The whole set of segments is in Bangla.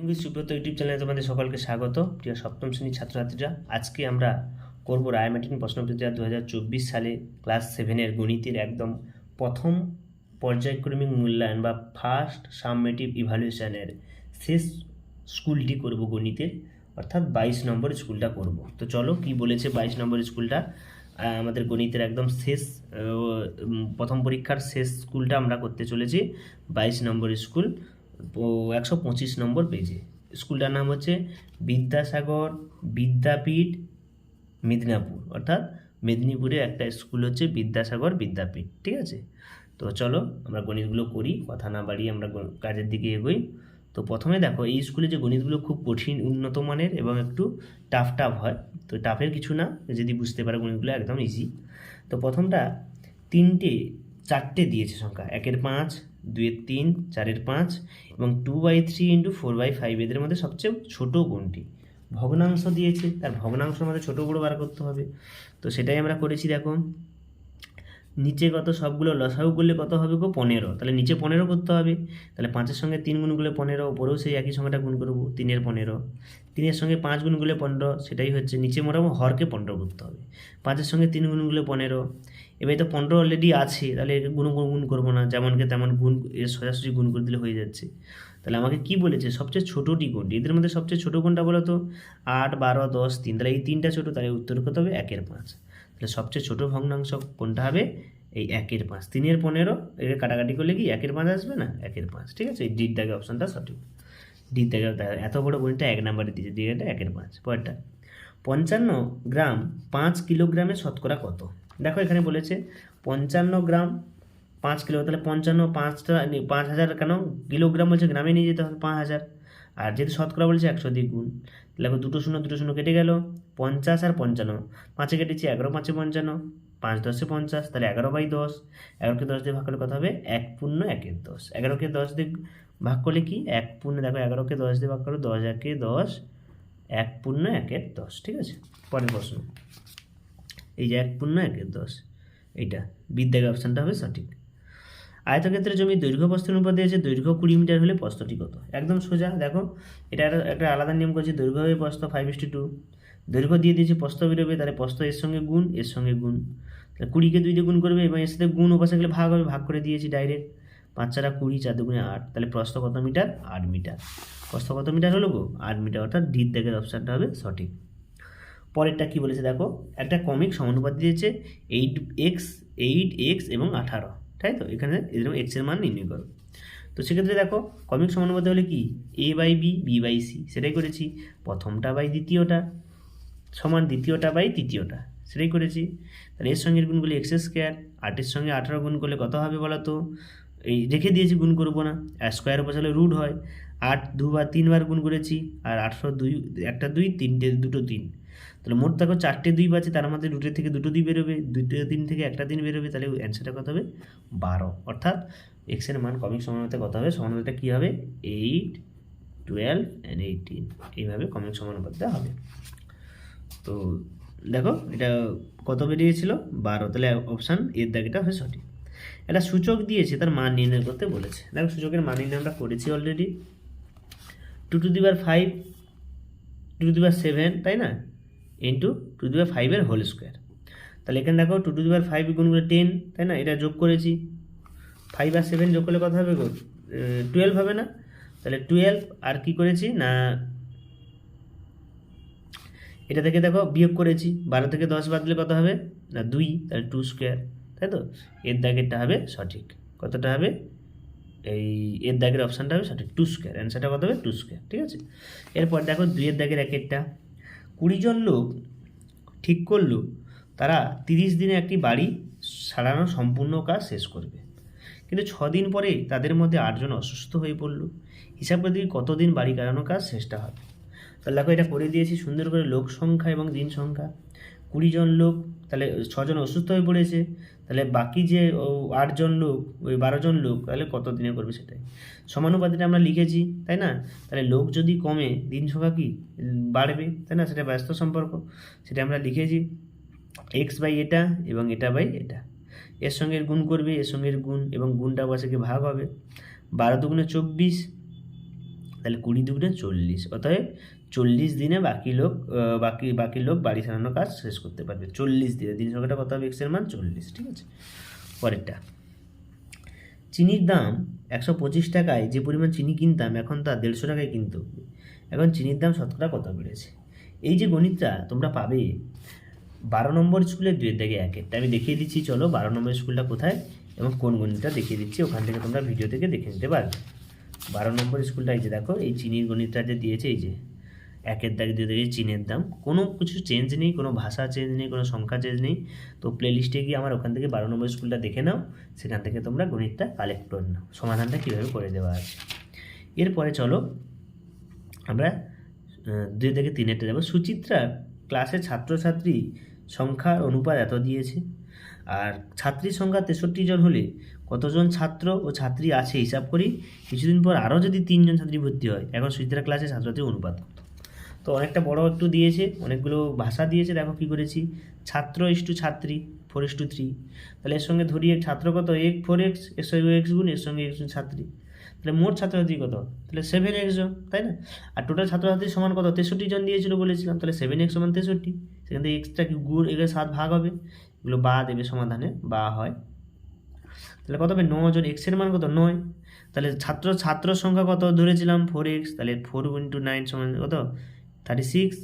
ইংলিশ সুব্রত ইউটিউব চ্যানেলে তোমাদের সকলকে স্বাগত। প্রিয় সপ্তম শ্রেণির ছাত্রছাত্রীরা, আজকে আমরা করব রায়মার্টিন প্রশ্নপত্রিকা দু হাজার চব্বিশ সালে ক্লাস সেভেনের গণিতের একদম প্রথম পর্যায়ক্রমিক মূল্যায়ন বা ফার্স্ট সাবমেটিভ ইভ্যালুয়েশনের শেষ স্কুলটি করব গণিতের, অর্থাৎ বাইশ নম্বর স্কুলটা করব। তো চলো কি বলেছে বাইশ নম্বর স্কুলটা? আমাদের গণিতের একদম শেষ প্রথম পরীক্ষার শেষ স্কুলটা আমরা করতে চলেছি, বাইশ নম্বর স্কুল। একশো পঁচিশ নম্বর পেজে স্কুলটার নাম হচ্ছে বিদ্যাসাগর বিদ্যাপীঠ মেদিনীপুর। অর্থাৎ মেদিনীপুরে একটা স্কুল হচ্ছে বিদ্যাসাগর বিদ্যাপীঠ, ঠিক আছে? তো চলো আমরা গণিতগুলো করি, কথা না বাড়িয়ে আমরা কাজের দিকে এগোই। তো প্রথমে দেখো, এই স্কুলে যে গণিতগুলো খুব কঠিন, উন্নত মানের এবং একটু টাফ টাফ হয়, তো টাফের কিছু না, যদি বুঝতে পারো গণিতগুলো একদম ইজি তো প্রথমটা তিনটে, চারটে দিয়েছে সংখ্যা, একের পাঁচ দুইয়ের তিন, চারের পাঁচ এবং two by three into four by five এদের মধ্যে সবচেয়ে ছোটো কোনটি? ভগ্নাংশ দিয়েছে, তার ভগ্নাংশ আমাদের ছোটো বড়ো বার করতে হবে। তো সেটাই আমরা করেছি, দেখো। নিচে কত সবগুলো লসাগু করলে কত হবে গো? পনেরো। তাহলে নিচে পনেরো করতে হবে। তাহলে পাঁচের সঙ্গে তিন গুণ করলে পনেরো ওপরেও সেই একই সংখ্যাটা গুণ করব, তিনের পনেরো। তিনের সঙ্গে পাঁচ গুণ করলে পনেরো, সেটাই হচ্ছে নিচে মোটামুটি হরকে পনেরো করতে হবে। পাঁচের সঙ্গে তিন গুণ করলে পনেরো। এবার তো পনেরো অলরেডি আছে, তাহলে গুণ গুণ করব না। যেমনকে তেমন গুণ সোজাসুজি গুণ করে দিলে হয়ে যাচ্ছে। তাহলে আমাকে কি বলেছে? সবচেয়ে ছোটোটি কোনটি? এদের মধ্যে সবচেয়ে ছোটো কোনটা বলো তো আট, বারো, দশ, তিন। তাহলে এই তিনটা ছোটো, তাহলে উত্তর করতে হবে একের পাঁচ। তাহলে সবচেয়ে ছোটো ভগ্নাংশ কোনটা হবে? এই একের পাঁচ। তিনের পনেরো এর কাটাকাটি করলে কি একের পাঁচ আসবে না? একের পাঁচ, ঠিক আছে? এই ডির দাগে অপশনটা সঠিক। ডির দাগে এত বড় গণিতটা এক নাম্বারে দিয়েছে ডিটা একের পাঁচ। পরেরটা, পঞ্চান্ন গ্রাম পাঁচ কিলোগ্রামে শতকরা কত? দেখো এখানে বলেছে পঞ্চান্ন গ্রাম পাঁচ কিলো, তাহলে পঞ্চান্ন পাঁচটা, পাঁচ হাজার কেন? কিলোগ্রাম বলছে গ্রামে নিয়ে যেতে হবে পাঁচ হাজার। আর যেহেতু শতকরা বলছে একশো দিয়ে গুণ তাহলে দুটো শূন্য দুটো শূন্য কেটে গেল। পঞ্চাশ আর পঞ্চান্ন, পাঁচে কেটেছি এগারো, পাঁচে পঞ্চান্ন, পাঁচ দশে পঞ্চাশ, তাহলে এগারো বাই দশ। এগারোকে দশ দিয়ে ভাগ করলে কত হবে? এক পূর্ণ একের দশ। এগারোকে দশ দিয়ে ভাগ করলে কি? এক পূর্ণ, দেখো এগারোকে দশ দিয়ে ভাগ করো দশ, একে দশ, এক পূর্ণ একের দশ, ঠিক আছে? পরের প্রশ্ন। এই যে এক পূর্ণ একের দশ, এইটা বিদ্যাগ অপশানটা হবে সঠিক। আয়তক্ষেত্রের জমি দৈর্ঘ্য প্রস্থের উপর দিয়েছে, দৈর্ঘ্য কুড়ি মিটার হলে প্রস্থটি কত? একদম সোজা, দেখো, এটা একটা- আলাদা নিয়ম করছে, দৈর্ঘ্য হবে প্রস্থ ফাইভ ইস্টি টু দৈর্ঘ্য দিয়ে দিয়েছে প্রস্থ বেরোবে তাহলে প্রস্থ এর সঙ্গে গুণ, এর সঙ্গে গুণ। তাহলে কুড়িকে দুই দিয়ে গুণ করবে, এবং এর সাথে গুণ ওপাশে গেলে ভাগ হবে, ভাগ করে দিয়েছি ডাইরেক্ট পাঁচ চারা কুড়ি, চার দুগুণে আট, তাহলে প্রস্থ কত মিটার? আট মিটার। প্রস্থ কত মিটার হলো গো? আট মিটার, অর্থাৎ ডির দাগের অপশানটা হবে সঠিক। পরেরটা কি বলেছে দেখো? একটা কমিক সমানুপাত দিয়েছে এইট এক্স এইট এক্স এবং আঠারো। তাই তো? এখানে এরকম এক্সের মান নির্ণয় করো। তো সেক্ষেত্রে দেখো, কমিক সমানুপাত হলে কি? A by B B by C সেটাই করেছি। প্রথমটা বাই দ্বিতীয়টা, সমান দ্বিতীয়টা বাই তৃতীয়টা, সেটাই করেছি। তাহলে এর সঙ্গে গুণগুলি এক্স স্কোয়ার আটের সঙ্গে আঠারো গুণ করলে কত হবে বলো তো এই রেখে দিয়েছি, গুণ করব না। আর স্কোয়ার বসালে রুট হয়। আট দুবার তিনবার গুণ করেছি। আর আটশো দুই, একটা দুই, তিনটে, দুটো তিন। তাহলে মোট দেখো চারটে দুই পাচ্ছে তার মধ্যে রুটের থেকে দুটো দুই বেরোবে, দুটো দিন থেকে একটা দিন বেরোবে, তাহলে অ্যান্সারটা কত হবে? বারো। অর্থাৎ এক্সের মান কমিক সমানুপাতে কত হবে? সমানুপাতটা কী হবে? এইট টুয়েলভ অ্যান্ড এইটিন এইভাবে কমিক সমানুপাতে হবে। তো দেখো, এটা কত বেরিয়েছিল? বারো। তাহলে অপশান এর দাগেটা হবে সঠিক। এটা সূচক দিয়েছে, তার মান নির্ণয় করতে বলেছে। দেখো, সূচকের মান নির্ণয় আমরা করেছি অলরেডি টু টু দিবার ফাইভ টু টু দিবার সেভেন তাই না? ইন্টু টু দিবার ফাইভের হোল স্কোয়ার তাহলে এখানে দেখো টু টু দিবার ফাইভ গুণ করে টেন তাই না? এটা যোগ করেছি। ফাইভ আর সেভেন যোগ করলে কত হবে গো? টুয়েলভ হবে না? তাহলে টুয়েলভ আর কি করেছি? না, এটা থেকে দেখো বিয়োগ করেছি। বারো থেকে দশ বাদ দিলে কত হবে? না, দুই, তাহলে টু স্কোয়ার তাই তো? এর দাগেরটা হবে সঠিক। কতটা হবে? এই এর দাগের অপশানটা হবে সঠিক। টু স্কোয়ার অ্যান্সারটা কত হবে? টু স্কোয়ার ঠিক আছে? এরপর দেখো দুইয়ের দাগের একেরটা। কুড়ি জন লোক ঠিক করল, তারা তিরিশ দিনে একটি বাড়ি সারানো সম্পূর্ণ কাজ শেষ করবে। কিন্তু ছ দিন পরে তাদের মধ্যে আটজন অসুস্থ হয়ে পড়ল। হিসাব করে দেখি কতদিন বাড়ি কাটানো কাজ শেষটা হবে। তাহলে এটা করে দিয়েছি সুন্দর করে লোক সংখ্যা এবং দিন সংখ্যা। কুড়িজন লোক তাহলে ছজন অসুস্থ হয়ে পড়েছে, তাহলে বাকি যে আটজন লোক, ওই বারো জন লোক, তাহলে কত দিনে করবে সেটাই? সমানুপাতিটা আমরা লিখেছি, তাই না? তাহলে লোক যদি কমে, দিন সংখ্যা কি? বাড়বে, তাই না? সেটা ব্যস্ত সম্পর্ক। সেটা আমরা লিখেছি এক্স বাই এটা এবং এটা বাই এটা এর সঙ্গে গুণ করবে, এর সঙ্গে গুণ এবং গুণটা বসে কি ভাগ হবে। বারো দুগুণে চব্বিশ তাহলে কুড়ি দুগুণে চল্লিশ, অতএব চল্লিশ দিনে বাকি লোক বাকি বাকি লোক বাড়ি সারানোর কাজ শেষ করতে পারবে। চল্লিশ দিনে দিন সংখ্যাটা কত হবে? এক্সের মান চল্লিশ, ঠিক আছে? পরেরটা। চিনির দাম একশো পঁচিশ টাকায় যে পরিমাণ চিনি কিনতাম, এখন তা দেড়শো টাকায় কিনতে হবে। এখন চিনির দাম শতকরা কত বেড়েছে? এই যে গণিতটা তোমরা পাবে, বারো নম্বর স্কুলের দুয়ের দাগে একেরটা আমি দেখিয়ে দিচ্ছি, চলো বারো নম্বর স্কুলটা কোথায় এবং কোন গণিতটা দেখিয়ে দিচ্ছি, ওখান থেকে তোমরা ভিডিও থেকে দেখে নিতে পারবে। বারো নম্বর স্কুলটা এই যে দেখো, এই চিনির গণিতটা যে দিয়েছে, এই যে একের দাগে দিয়ে দিয়েছে চিনের দাম। কোনো কিছু চেঞ্জ নেই, কোনো ভাষা চেঞ্জ নেই, কোনো সংখ্যা চেঞ্জ নেই। তো প্লে লিস্টে গিয়ে আমার ওখান থেকে বারো নম্বর স্কুলটা দেখে নাও, সেখান থেকে তোমরা গণিতটা কালেক্ট করে নাও। সমাধানটা কীভাবে করে দেওয়া আছে। এরপরে চলো, আমরা দুই থেকে তিনেরটা যাব। সুচিত্রা ক্লাসে ছাত্রছাত্রী সংখ্যার অনুপাত এত দিয়েছে, আর ছাত্রীর সংখ্যা তেষট্টি জন হলে কতজন ছাত্র ও ছাত্রী আছে হিসাব করি? কিছুদিন পর আরও যদি তিনজন ছাত্রী ভর্তি হয়, এখন সুচিত্রা ক্লাসে ছাত্রছাত্রীর অনুপাত তো অনেকটা বড় একটু দিয়েছে, অনেকগুলো ভাষা দিয়েছে, দেখো কী করেছি। ছাত্র ইস টু ছাত্রী ফোর ইস টু থ্রি তাহলে এর সঙ্গে ধরিয়ে ছাত্র কত? এক ফোর এক্সের সঙ্গে এক্স গুণ, এর সঙ্গে এক্স ছাত্রী। তাহলে মোট ছাত্রছাত্রী কত? তাহলে সেভেন এক্স জন, তাই না? আর টোটাল ছাত্রছাত্রীর সমান কত? তেষট্টি জন দিয়েছিল বলেছিলাম, তাহলে সেভেন এক্স সমান তেষট্টি। সেখান থেকে এক্সটা কি গুণ এগুলো সাত ভাগ হবে। এগুলো বা দেবে সমাধানে, বা হয়। তাহলে কত হবে? ন জন এক্সের মান কত? নয়। তাহলে ছাত্র ছাত্র সংখ্যা কত ধরেছিলাম? ফোর এক্স তাহলে ফোর ইন্টু নাইন সমান কত? থার্টি সিক্স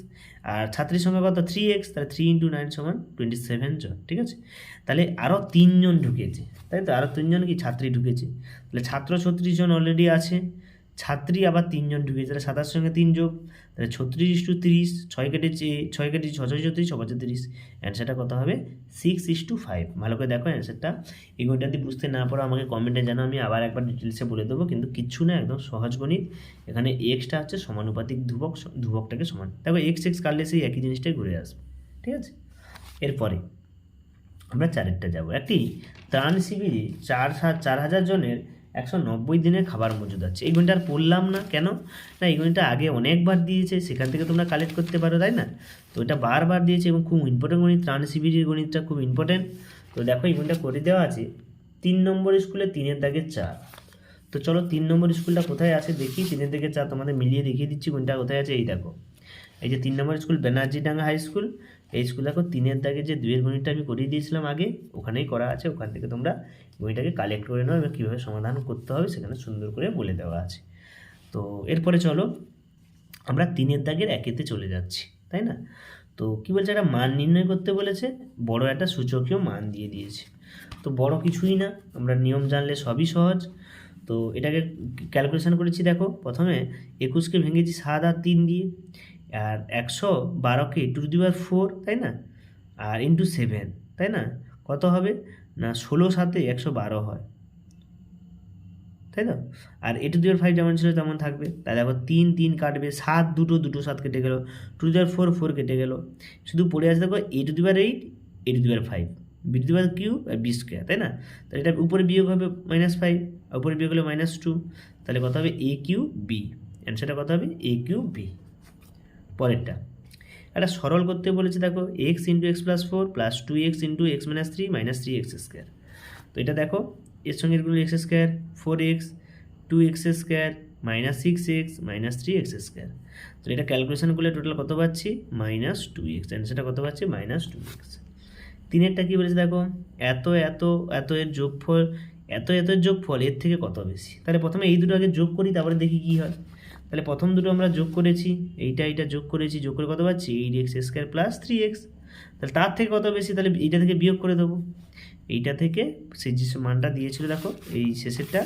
আর ছাত্রীর সংখ্যা কত? থ্রি এক্স তাহলে থ্রি ইন্টু নাইন সমান টোয়েন্টি সেভেন জন ঠিক আছে? তাহলে আরও তিনজন ঢুকেছে, তাই তো? আরও তিনজন কি? ছাত্রী ঢুকেছে। তাহলে ছাত্র ছত্রিশ জন অলরেডি আছে। ছাত্রী আবার তিনজন ঢুকেছে। তাহলে সাতার সঙ্গে তিন যোগ। তাহলে ছত্রিশ টু তিরিশ, ছয় কেটে ছয় কেটে ছ ছয় ছত্রিশ ছ পাঁচে তিরিশ। অ্যান্সারটা কত হবে? সিক্স ইস টু ফাইভ ভালো করে দেখো অ্যান্সারটা এই গণিতটা যদি বুঝতে না পারো, আমাকে কমেন্টে জানো আমি আবার একবার ডিটেলসে বলে দেবো। কিন্তু কিচ্ছু না, একদম সহজ গণিত। এখানে এক্সটা হচ্ছে সমানুপাতিক ধ্রুবক, ধ্রুবকটাকে সমান। দেখো এক্স এক্স কাটলে সেই একই জিনিসটাই ঘুরে আসবে। ঠিক আছে? এরপরে আমরা চারেরটা যাব। একটি ত্রাণ শিবিরে চার চার হাজার জনের একশো নব্বই দিনের খাবার মজুদ আছে। এই গণিতটা আর পড়লাম না। কেন? না, এই গণিতটা আগে অনেকবার দিয়েছে, সেখান থেকে তোমরা কালেক্ট করতে পারো, তাই না? তো এটা বারবার দিয়েছে এবং খুব ইম্পর্টেন্ট গণিত, ত্রাণ শিবিরের গণিতটা খুব ইম্পর্টেন্ট তো দেখো, এই গণিতটা করে দেওয়া আছে। তিন নম্বর স্কুলে তিনের দাগে চার। তো চলো, তিন নম্বর স্কুলটা কোথায় আছে দেখি। তিনের দিকে চার তোমাদের মিলিয়ে দেখিয়ে দিচ্ছি কোনটা কোথায় আছে, এই দেখো। এই যে তিন নম্বর স্কুল ব্যানার্জিডাঙ্গা হাই স্কুল এই স্কুল দেখো, তিনের দাগে যে দুয়ের গণিতটা আমি করিয়ে দিয়েছিলাম আগে, ওখানেই করা আছে, ওখান থেকে তোমরা গণিতটাকে কালেক্ট করে নাও এবং কীভাবে সমাধান করতে হবে সেখানে সুন্দর করে বলে দেওয়া আছে। তো এরপরে চলো, আমরা তিনের দাগের একেতে চলে যাচ্ছি, তাই না? তো কী বলছে, একটা মান নির্ণয় করতে বলেছে, বড় একটা সূচকীয় মান দিয়ে দিয়েছে। তো বড় কিছুই না, আমরা নিয়ম জানলে সবই সহজ। তো এটাকে ক্যালকুলেশন করেছি দেখো, প্রথমে একুশকে ভেঙেছি সাত আর তিন দিয়ে। আর একশো বারো বারোকে টু টু দি দিবার ফোর তাই না? আর ইন্টু সেভেন তাই না? কত হবে? না, ষোলো সাথে একশো বারো হয়। তাই তো? আর এ টু দিবার ফাইভ যেমন ছিল তেমন থাকবে। তাহলে আবার তিন তিন কাটবে, সাত, দুটো দুটো, সাত কেটে গেলো। টু দিবার ফোর ফোর কেটে গেলো। শুধু পড়ে আছে দেখো এ টু দিবার এইট এ টু দিবার ফাইভ বি টু দিবার কিউ আর বি স্কোয়ার তাই না? তাহলে এটা উপরে বিয়োগ হবে মাইনাস ফাইভ উপরে বিয়োগ হলে মাইনাস টু তাহলে কত হবে? এ কিউ বি অ্যান্সারটা কত হবে? এ কিউ বি পরেরটা। একটা সরল করতে বলেছে, দেখো X into X plus four plus two X into X minus three minus three X square তো এটা দেখো, এর সঙ্গে এগুলো X square four X two X square minus six X minus three X square তো এটা ক্যালকুলেশন করলে টোটাল কত পাচ্ছি? মাইনাস টু এক্স অ্যান্সারটা কত পাচ্ছি? মাইনাস টু এক্স তিনেরটা কী বলেছে দেখো? এত এত এত এর যোগফল, এত এত যোগফল, এর থেকে কত বেশি? তাহলে প্রথমে এই দুটো আগে যোগ করি, তারপরে দেখি কী হয়। তাহলে প্রথম দুটো আমরা যোগ করেছি, এইটা এইটা যোগ করেছি, যোগ করে কত পাচ্ছি? Eight X square plus three X তাহলে তার থেকে কত বেশি? তাহলে এইটা থেকে বিয়োগ করে দেবো। এইটা থেকে সেই যে মানটা দিয়েছিল, দেখো, এই শেষেরটা,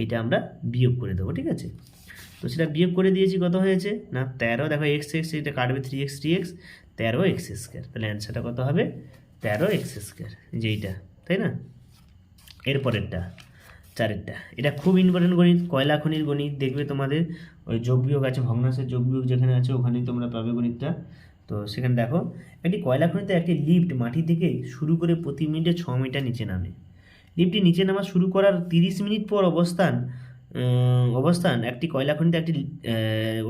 এইটা আমরা বিয়োগ করে দেবো, ঠিক আছে? তো সেটা বিয়োগ করে দিয়েছি, কত হয়েছে? না, তেরো, দেখো এক্স এক্স এটা কাটবে থ্রি এক্স থ্রি এক্স তেরো এক্স স্কোয়ার তাহলে অ্যান্সারটা কত হবে? তেরো এক্স স্কোয়ার যেইটা, তাই না? এরপরেরটা। চারেরটা। এটা খুব ইম্পর্টেন্ট গণিত, কয়লা খনির গণিত, দেখবে তোমাদের ওই যোগ বিয়োগ আছে, ভগ্নাংশের যোগ বিয়োগ যেখানে আছে, ওখানেই তোমরা পাবে গণিতটা। তো সেখানে দেখো, একটি কয়লা খনিতে একটি লিফট মাটি থেকে শুরু করে প্রতি মিনিটে ছ মিটার নিচে নামে। লিফটটি নিচে নামা শুরু করার তিরিশ মিনিট পর অবস্থান অবস্থান, একটি কয়লা খনিতে একটি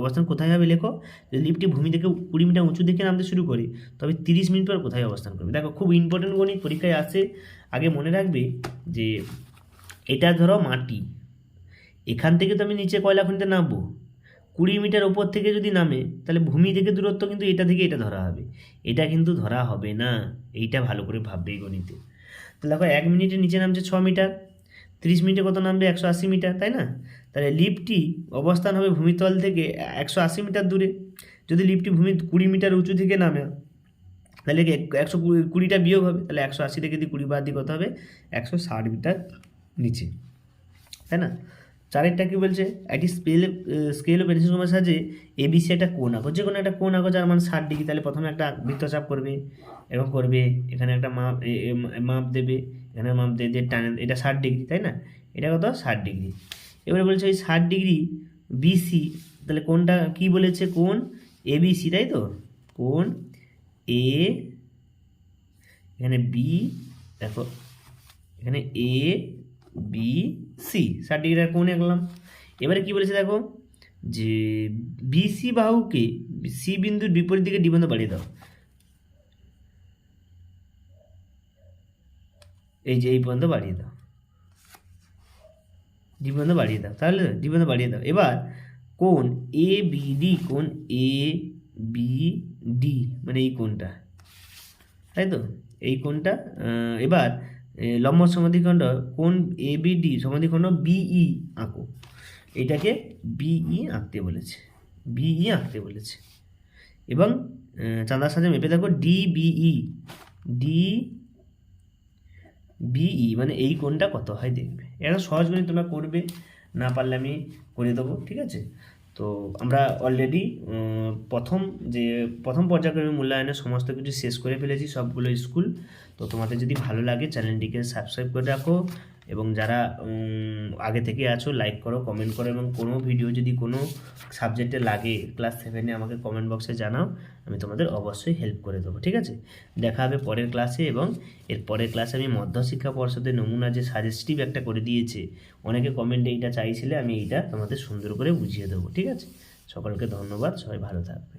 অবস্থান কোথায় হবে লেখো? যদি লিফটটি ভূমি থেকে কুড়ি মিটার উঁচু দিকে নামতে শুরু করে, তবে তিরিশ মিনিট পর কোথায় অবস্থান করবে? দেখো, খুব ইম্পর্টেন্ট গণিত, পরীক্ষায় আসে। আগে মনে রাখবে যে এটা ধরো মাটি। এখান থেকে তো আমি নিচে কয়লা খনিতে নামবো। কুড়ি মিটার ওপর থেকে যদি নামে, তাহলে ভূমি থেকে দূরত্ব কিন্তু এটা থেকে এটা ধরা হবে। এটা কিন্তু ধরা হবে না। এইটা ভালো করে ভাববে এই গণিতে। তাহলে দেখো, এক মিনিটের নিচে নামছে ছ মিটার, তিরিশ মিনিটে কত নামবে? একশো আশি মিটার, তাই না? তাহলে লিফটটি অবস্থান হবে ভূমিতল থেকে একশো আশি মিটার দূরে। যদি লিফটটি ভূমি কুড়ি মিটার উঁচু থেকে নামে, তাহলে এক- একশো কুড়ি- কুড়িটা বিয়োগ হবে? তাহলে একশো আশি থেকে যদি কুড়ি বাদ দিয়ে কত হবে? একশো ষাট মিটার নিচে, তাই না? চারেরটা কি বলছে? একটি স্কেল স্কেল ও পেন্সিল কমার সাহায্যে এবিসি একটা কোন আঁকো যে কোনো একটা কোন আঁকো যার মানে ষাট ডিগ্রি, তাহলে প্রথমে একটা বৃত্তচাপ করবে, এবং করবে, এখানে একটা মাপ মাপ দেবে, এখানে মাপ দেবে দিয়ে টানে, এটা ষাট ডিগ্রি, তাই না? এটা কত? ষাট ডিগ্রি। এবারে বলছে ওই ষাট ডিগ্রি বিসি তাহলে কোনটা কি বলেছে? কোন এবিসি তাই তো? কোন এ এখানে বি দেখো, এখানে এ বি সি ষাট ডিগ্রি কোন আঁকলাম এবারে কি বলেছে দেখো? যে বিসি বাহুকে সি বিন্দুর বিপরীত দিকে ডিবন্ধ বাড়িয়ে দাও। এই যে এই পর্যন্ত বাড়িয়ে দাও। ডি পর্যন্ত বাড়িয়ে দাও। তাহলে ডি পর্যন্ত বাড়িয়ে দাও। এবার কোন এ বি ডি কোন এ বি ডি মানে এই কোনটা তাই তো? এই কোনটা এবার লম্ব সমাধিখণ্ড কোন এ বি ডি সমাধিখণ্ড বিই আঁকো। এটাকে বিই আঁকতে বলেছে। বিই আঁকতে বলেছে। এবং চাঁদার সাথে মেপে দেখো ডি বিই ডি বিই মানে এই কোণটা কত হয় দেখবে। এটা সহজ গণিত তোমরা করবে, না পারলে আমি করে দেবো, ঠিক আছে? তো আমরা অলরেডি প্রথম যে, প্রথম পর্যায়ক্রমে মূল্যায়নে সমস্ত কিছু শেষ করে ফেলেছি সবগুলো স্কুল। তো তোমাদের যদি ভালো লাগে চ্যানেলটিকে সাবস্ক্রাইব করে রাখো। এবং যারা আগে থেকে আছো লাইক করো কমেন্ট করো এবং কোনো ভিডিও যদি কোনো সাবজেক্টে লাগে ক্লাস সেভেনে আমাকে কমেন্ট বক্সে জানাও, আমি তোমাদের অবশ্যই হেল্প করে দেবো, ঠিক আছে? দেখা হবে পরের ক্লাসে এবং এর পরের ক্লাসে আমি মধ্যশিক্ষা পর্ষদের নমুনা যে সাজেস্টিভ একটা করে দিয়েছে, অনেকে কমেন্টে এইটা চাইছিলে, আমি এইটা তোমাদের সুন্দর করে বুঝিয়ে দেবো, ঠিক আছে? সকলকে ধন্যবাদ, সবাই ভালো থাকবে।